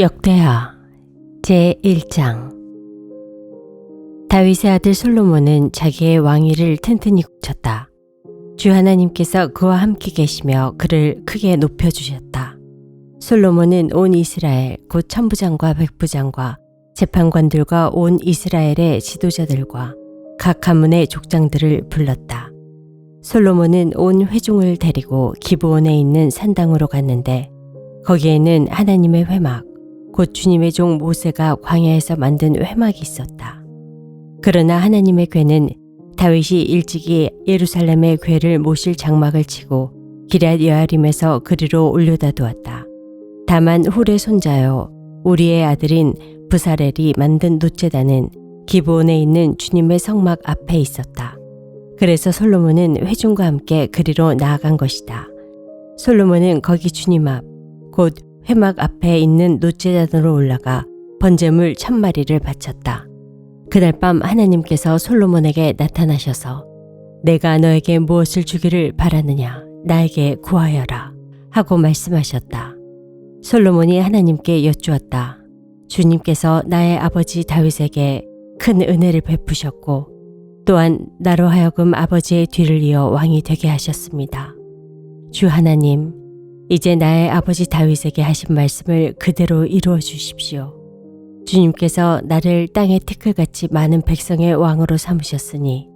역대하 제1장 다윗의 아들 솔로몬은 자기의 왕위를 튼튼히 굳혔다. 주 하나님께서 그와 함께 계시며 그를 크게 높여주셨다. 솔로몬은 온 이스라엘 곧 천부장과 백부장과 재판관들과 온 이스라엘의 지도자들과 각 가문의 족장들을 불렀다. 솔로몬은 온 회중을 데리고 기브온에 있는 산당으로 갔는데 거기에는 하나님의 회막 곧 주님의 종 모세가 광야에서 만든 회막이 있었다. 그러나 하나님의 괴는 다윗이 일찍이 예루살렘의 괴를 모실 장막을 치고 기럇 여아림에서 그리로 올려다 두었다. 다만 훌의 손자여 우리의 아들인 부사렐이 만든 노제단은 기브온에 있는 주님의 성막 앞에 있었다. 그래서 솔로몬은 회중과 함께 그리로 나아간 것이다. 솔로몬은 거기 주님 앞, 곧 회막 앞에 있는 노제단으로 올라가 번제물 천 마리를 바쳤다. 그날 밤 하나님께서 솔로몬에게 나타나셔서 내가 너에게 무엇을 주기를 바라느냐 나에게 구하여라 하고 말씀하셨다. 솔로몬이 하나님께 여쭈었다. 주님께서 나의 아버지 다윗에게 큰 은혜를 베푸셨고 또한 나로 하여금 아버지의 뒤를 이어 왕이 되게 하셨습니다. 주 하나님, 이제 나의 아버지 다윗에게 하신 말씀을 그대로 이루어 주십시오. 주님께서 나를 땅의 티끌같이 많은 백성의 왕으로 삼으셨으니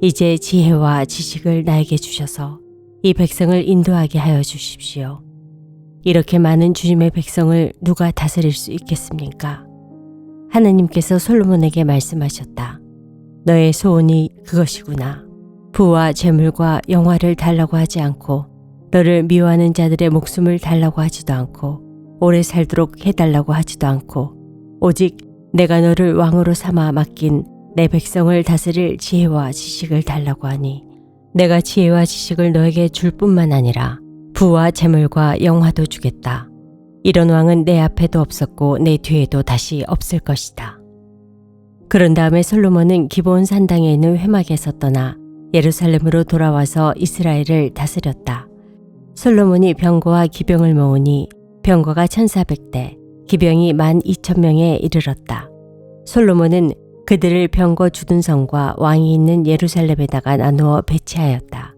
이제 지혜와 지식을 나에게 주셔서 이 백성을 인도하게 하여 주십시오. 이렇게 많은 주님의 백성을 누가 다스릴 수 있겠습니까? 하나님께서 솔로몬에게 말씀하셨다. 너의 소원이 그것이구나. 부와 재물과 영화를 달라고 하지 않고 너를 미워하는 자들의 목숨을 달라고 하지도 않고 오래 살도록 해달라고 하지도 않고 오직 내가 너를 왕으로 삼아 맡긴 내 백성을 다스릴 지혜와 지식을 달라고 하니 내가 지혜와 지식을 너에게 줄 뿐만 아니라 부와 재물과 영화도 주겠다. 이런 왕은 내 앞에도 없었고 내 뒤에도 다시 없을 것이다. 그런 다음에 솔로몬은 기본 산당에 있는 회막에서 떠나 예루살렘으로 돌아와서 이스라엘을 다스렸다. 솔로몬이 병거와 기병을 모으니 병거가 1400대, 기병이 12,000명에 이르렀다. 솔로몬은 그들을 병거 주둔성과 왕이 있는 예루살렘에다가 나누어 배치하였다.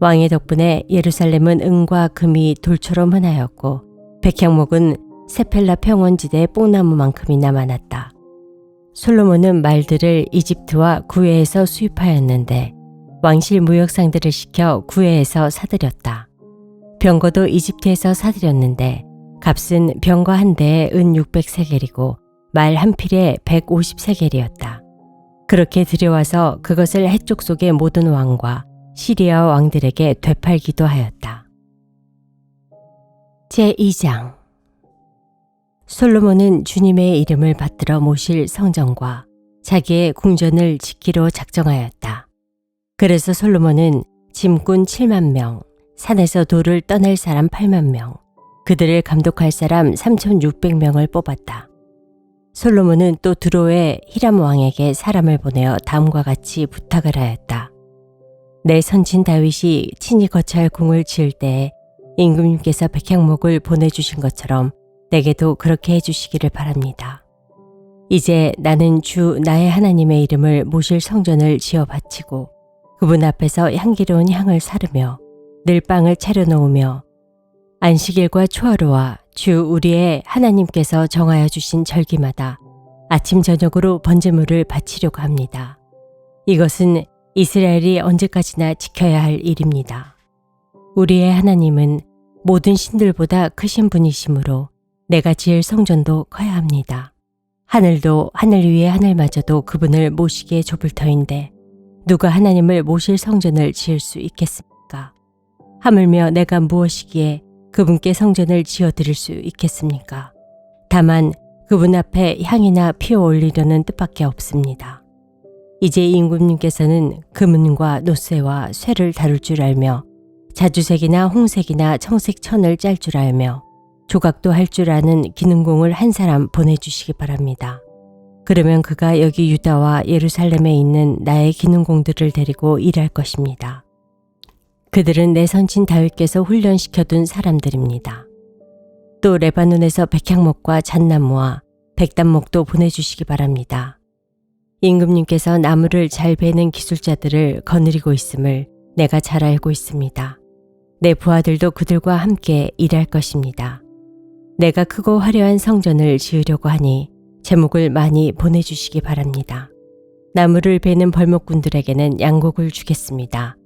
왕의 덕분에 예루살렘은 은과 금이 돌처럼 흔하였고 백향목은 세펠라 평원지대의 뽕나무만큼이나 많았다. 솔로몬은 말들을 이집트와 구해에서 수입하였는데 왕실 무역상들을 시켜 구해에서 사들였다. 병거도 이집트에서 사들였는데 값은 병거 한 대에 은 600세겔이고 말 한 필에 150세겔이었다. 그렇게 들여와서 그것을 해쪽 속의 모든 왕과 시리아 왕들에게 되팔기도 하였다. 제2장 솔로몬은 주님의 이름을 받들어 모실 성전과 자기의 궁전을 짓기로 작정하였다. 그래서 솔로몬은 짐꾼 7만 명, 산에서 돌을 떠낼 사람 8만 명, 그들을 감독할 사람 3,600명을 뽑았다. 솔로몬은 또 드로의 히람 왕에게 사람을 보내어 다음과 같이 부탁을 하였다. 내 선친 다윗이 친히 거처할 궁을 지을 때에 임금님께서 백향목을 보내주신 것처럼 내게도 그렇게 해주시기를 바랍니다. 이제 나는 주 나의 하나님의 이름을 모실 성전을 지어 바치고 그분 앞에서 향기로운 향을 사르며 늘 빵을 차려놓으며 안식일과 초하루와 주 우리의 하나님께서 정하여 주신 절기마다 아침 저녁으로 번제물을 바치려고 합니다. 이것은 이스라엘이 언제까지나 지켜야 할 일입니다. 우리의 하나님은 모든 신들보다 크신 분이시므로 내가 지을 성전도 커야 합니다. 하늘도 하늘 위에 하늘마저도 그분을 모시기에 좁을 터인데 누가 하나님을 모실 성전을 지을 수 있겠습니까? 하물며 내가 무엇이기에 그분께 성전을 지어 드릴 수 있겠습니까? 다만 그분 앞에 향이나 피어 올리려는 뜻밖에 없습니다. 이제 임금님께서는 금은과 노쇠와 쇠를 다룰 줄 알며 자주색이나 홍색이나 청색 천을 짤 줄 알며 조각도 할 줄 아는 기능공을 한 사람 보내주시기 바랍니다. 그러면 그가 여기 유다와 예루살렘에 있는 나의 기능공들을 데리고 일할 것입니다. 그들은 내 선친 다윗께서 훈련시켜둔 사람들입니다. 또 레바논에서 백향목과 잣나무와 백단목도 보내주시기 바랍니다. 임금님께서 나무를 잘 베는 기술자들을 거느리고 있음을 내가 잘 알고 있습니다. 내 부하들도 그들과 함께 일할 것입니다. 내가 크고 화려한 성전을 지으려고 하니 제목을 많이 보내주시기 바랍니다. 나무를 베는 벌목꾼들에게는 양곡을 주겠습니다.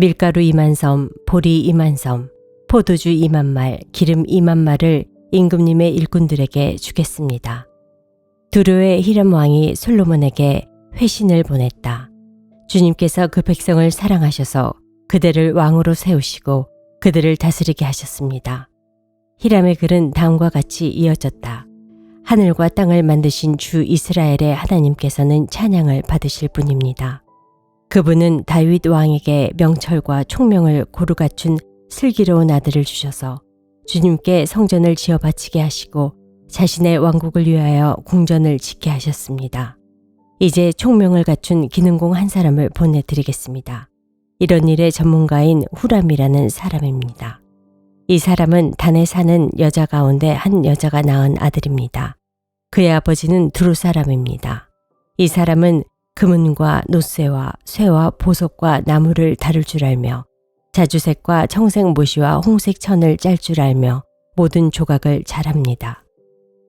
밀가루 2만 섬, 보리 2만 섬, 포도주 2만 말, 기름 2만 말을 임금님의 일꾼들에게 주겠습니다. 두로의 히람 왕이 솔로몬에게 회신을 보냈다. 주님께서 그 백성을 사랑하셔서 그들을 왕으로 세우시고 그들을 다스리게 하셨습니다. 히람의 글은 다음과 같이 이어졌다. 하늘과 땅을 만드신 주 이스라엘의 하나님께서는 찬양을 받으실 분입니다. 그분은 다윗 왕에게 명철과 총명을 고루 갖춘 슬기로운 아들을 주셔서 주님께 성전을 지어 바치게 하시고 자신의 왕국을 위하여 궁전을 짓게 하셨습니다. 이제 총명을 갖춘 기능공 한 사람을 보내드리겠습니다. 이런 일의 전문가인 후람이라는 사람입니다. 이 사람은 단에 사는 여자 가운데 한 여자가 낳은 아들입니다. 그의 아버지는 두루 사람입니다. 이 사람은 금은과 노쇠와 쇠와 보석과 나무를 다룰 줄 알며 자주색과 청색 모시와 홍색 천을 짤 줄 알며 모든 조각을 잘합니다.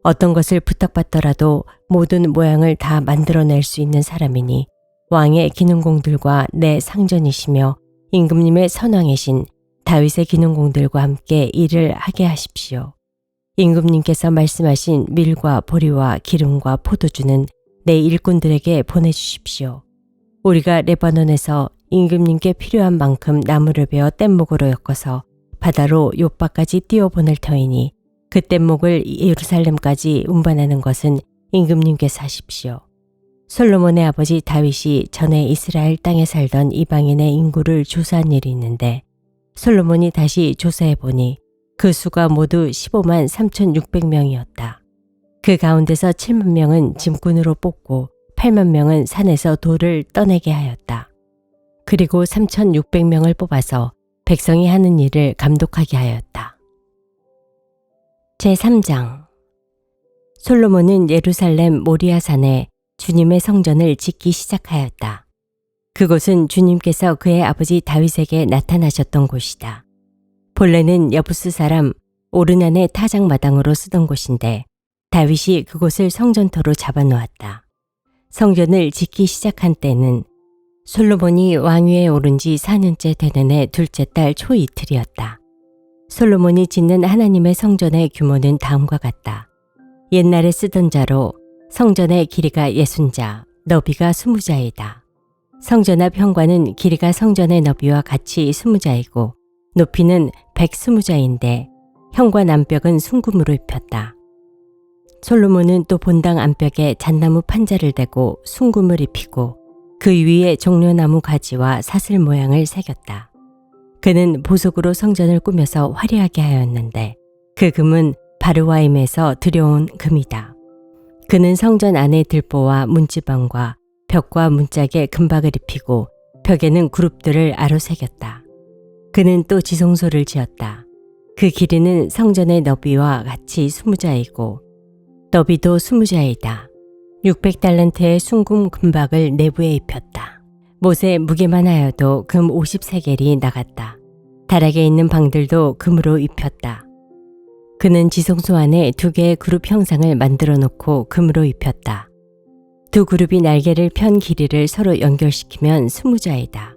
어떤 것을 부탁받더라도 모든 모양을 다 만들어낼 수 있는 사람이니 왕의 기능공들과 내 상전이시며 임금님의 선왕이신 다윗의 기능공들과 함께 일을 하게 하십시오. 임금님께서 말씀하신 밀과 보리와 기름과 포도주는 내 일꾼들에게 보내주십시오. 우리가 레바논에서 임금님께 필요한 만큼 나무를 베어 뗏목으로 엮어서 바다로 요바까지 띄워보낼 터이니 그 뗏목을 예루살렘까지 운반하는 것은 임금님께서 하십시오. 솔로몬의 아버지 다윗이 전에 이스라엘 땅에 살던 이방인의 인구를 조사한 일이 있는데 솔로몬이 다시 조사해 보니 그 수가 모두 15만 3,600명이었다. 그 가운데서 7만 명은 짐꾼으로 뽑고 8만 명은 산에서 돌을 떠내게 하였다. 그리고 3,600명을 뽑아서 백성이 하는 일을 감독하게 하였다. 제3장 솔로몬은 예루살렘 모리아산에 주님의 성전을 짓기 시작하였다. 그곳은 주님께서 그의 아버지 다윗에게 나타나셨던 곳이다. 본래는 여부스 사람 오르난의 타작마당으로 쓰던 곳인데 다윗이 그곳을 성전토로 잡아놓았다. 성전을 짓기 시작한 때는 솔로몬이 왕위에 오른 지 4년째 되는 해 둘째 달 초이틀이었다. 솔로몬이 짓는 하나님의 성전의 규모는 다음과 같다. 옛날에 쓰던 자로 성전의 길이가 예순자, 너비가 스무자이다. 성전 앞 현관은 길이가 성전의 너비와 같이 스무자이고 높이는 백스무자인데 현관 안벽은 순금으로 입혔다. 솔로몬은 또 본당 안벽에 잣나무 판자를 대고 순금을 입히고 그 위에 종려나무 가지와 사슬 모양을 새겼다. 그는 보석으로 성전을 꾸며서 화려하게 하였는데 그 금은 바르와임에서 들여온 금이다. 그는 성전 안에 들보와 문지방과 벽과 문짝에 금박을 입히고 벽에는 그룹들을 아로 새겼다. 그는 또 지성소를 지었다. 그 길이는 성전의 너비와 같이 스무 자이고 너비도 스무자이다. 600달란트의 순금 금박을 내부에 입혔다. 못에 무게만 하여도 금 50세겔이 나갔다. 다락에 있는 방들도 금으로 입혔다. 그는 지성소 안에 두 개의 그룹 형상을 만들어 놓고 금으로 입혔다. 두 그룹이 날개를 편 길이를 서로 연결시키면 스무 자이다.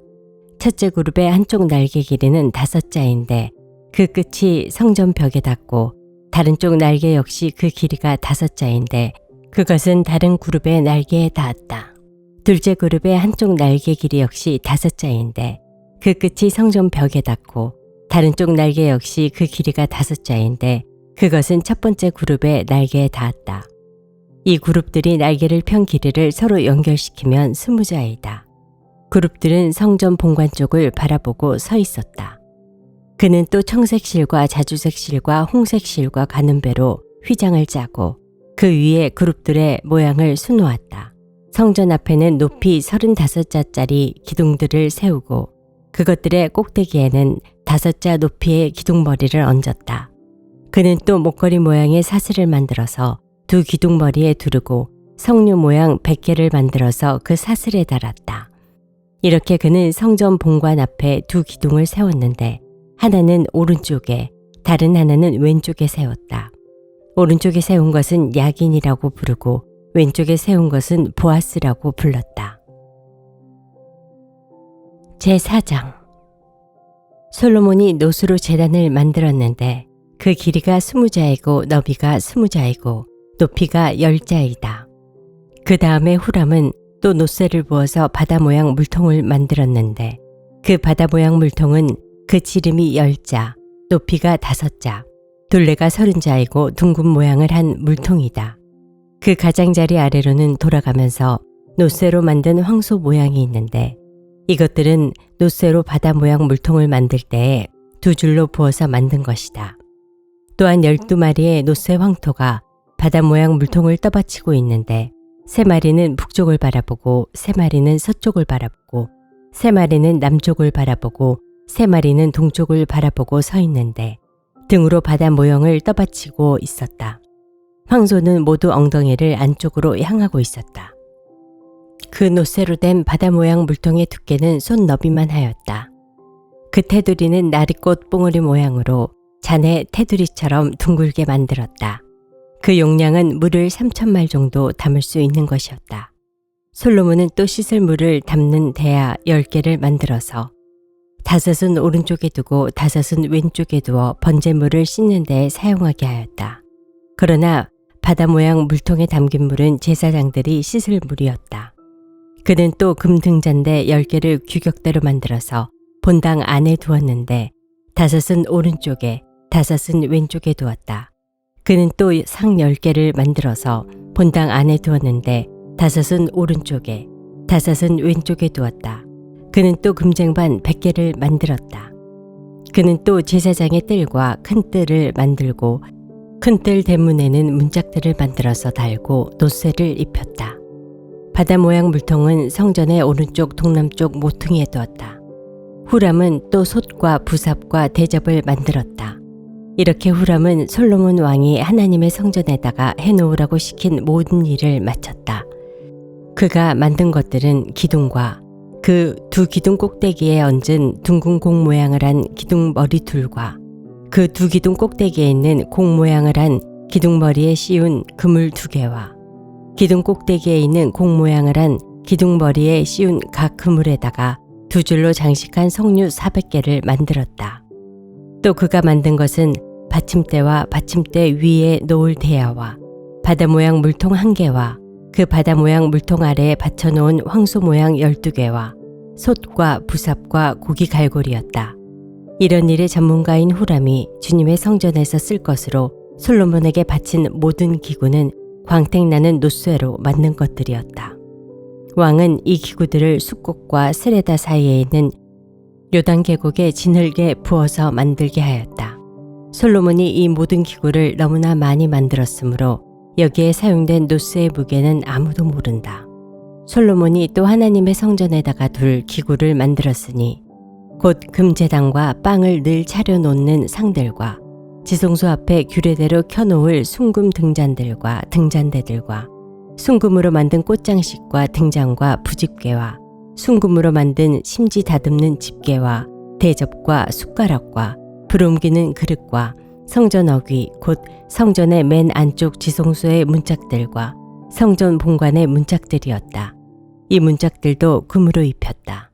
첫째 그룹의 한쪽 날개 길이는 다섯 자인데 그 끝이 성전 벽에 닿고 다른 쪽 날개 역시 그 길이가 다섯 자인데 그것은 다른 그룹의 날개에 닿았다. 둘째 그룹의 한쪽 날개 길이 역시 다섯 자인데 그 끝이 성전 벽에 닿고 다른 쪽 날개 역시 그 길이가 다섯 자인데 그것은 첫 번째 그룹의 날개에 닿았다. 이 그룹들이 날개를 편 길이를 서로 연결시키면 스무 자이다. 그룹들은 성전 본관 쪽을 바라보고 서 있었다. 그는 또 청색 실과 자주색 실과 홍색 실과 가는 배로 휘장을 짜고 그 위에 그룹들의 모양을 수놓았다. 성전 앞에는 높이 35자짜리 기둥들을 세우고 그것들의 꼭대기에는 다섯 자 높이의 기둥머리를 얹었다. 그는 또 목걸이 모양의 사슬을 만들어서 두 기둥머리에 두르고 성류 모양 100개를 만들어서 그 사슬에 달았다. 이렇게 그는 성전 본관 앞에 두 기둥을 세웠는데 하나는 오른쪽에 다른 하나는 왼쪽에 세웠다. 오른쪽에 세운 것은 야긴이라고 부르고 왼쪽에 세운 것은 보아스라고 불렀다. 제4장 솔로몬이 노수로 재단을 만들었는데 그 길이가 스무 자이고 너비가 스무 자이고 높이가 열 자이다. 그 다음에 후람은 또 노쇠를 부어서 바다 모양 물통을 만들었는데 그 바다 모양 물통은 그 지름이 열 자, 높이가 다섯 자, 둘레가 서른 자이고 둥근 모양을 한 물통이다. 그 가장자리 아래로는 돌아가면서 노쇠로 만든 황소 모양이 있는데 이것들은 노쇠로 바다 모양 물통을 만들 때에 두 줄로 부어서 만든 것이다. 또한 열두 마리의 노쇠 황토가 바다 모양 물통을 떠받치고 있는데 세 마리는 북쪽을 바라보고 세 마리는 서쪽을 바라보고 세 마리는 남쪽을 바라보고 세 마리는 동쪽을 바라보고 서 있는데 등으로 바다 모형을 떠받치고 있었다. 황소는 모두 엉덩이를 안쪽으로 향하고 있었다. 그 노쇠로 된 바다 모양 물통의 두께는 손 너비만 하였다. 그 테두리는 나리꽃 뽕우리 모양으로 잔의 테두리처럼 둥글게 만들었다. 그 용량은 물을 3천말 정도 담을 수 있는 것이었다. 솔로몬은 또 씻을 물을 담는 대야 10개를 만들어서 다섯은 오른쪽에 두고 다섯은 왼쪽에 두어 번제물을 씻는 데 사용하게 하였다. 그러나 바다 모양 물통에 담긴 물은 제사장들이 씻을 물이었다. 그는 또 금등잔대 10개를 규격대로 만들어서 본당 안에 두었는데 다섯은 오른쪽에 다섯은 왼쪽에 두었다. 그는 또 상 10개를 만들어서 본당 안에 두었는데 다섯은 오른쪽에 다섯은 왼쪽에 두었다. 그는 또 금쟁반 100개를 만들었다. 그는 또 제사장의 뜰과 큰 뜰을 만들고 큰 뜰 대문에는 문짝들을 만들어서 달고 노쇠를 입혔다. 바다 모양 물통은 성전의 오른쪽 동남쪽 모퉁이에 두었다. 후람은 또 솥과 부삽과 대접을 만들었다. 이렇게 후람은 솔로몬 왕이 하나님의 성전에다가 해놓으라고 시킨 모든 일을 마쳤다. 그가 만든 것들은 기둥과 그 두 기둥 꼭대기에 얹은 둥근 공 모양을 한 기둥 머리둘과 그 두 기둥 꼭대기에 있는 공 모양을 한 기둥 머리에 씌운 그물 두 개와 기둥 꼭대기에 있는 공 모양을 한 기둥 머리에 씌운 각 그물에다가 두 줄로 장식한 석류 400개를 만들었다. 또 그가 만든 것은 받침대와 받침대 위에 놓을 대야와 바다 모양 물통 한 개와 그 바다 모양 물통 아래에 받쳐놓은 황소 모양 12개와 솥과 부삽과 고기 갈고리였다. 이런 일의 전문가인 후람이 주님의 성전에서 쓸 것으로 솔로몬에게 바친 모든 기구는 광택나는 노쇠로 만든 것들이었다. 왕은 이 기구들을 숫곡과 스레다 사이에 있는 요단 계곡에 진흙에 부어서 만들게 하였다. 솔로몬이 이 모든 기구를 너무나 많이 만들었으므로 여기에 사용된 노스의 무게는 아무도 모른다. 솔로몬이 또 하나님의 성전에다가 둘 기구를 만들었으니 곧 금제당과 빵을 늘 차려놓는 상들과 지성소 앞에 규례대로 켜놓을 순금 등잔들과 등잔대들과 순금으로 만든 꽃장식과 등잔과 부집개와 순금으로 만든 심지 다듬는 집게와 대접과 숟가락과 불 옮기는 그릇과 성전 어귀 곧 성전의 맨 안쪽 지성소의 문짝들과 성전 본관의 문짝들이었다. 이 문짝들도 금으로 입혔다.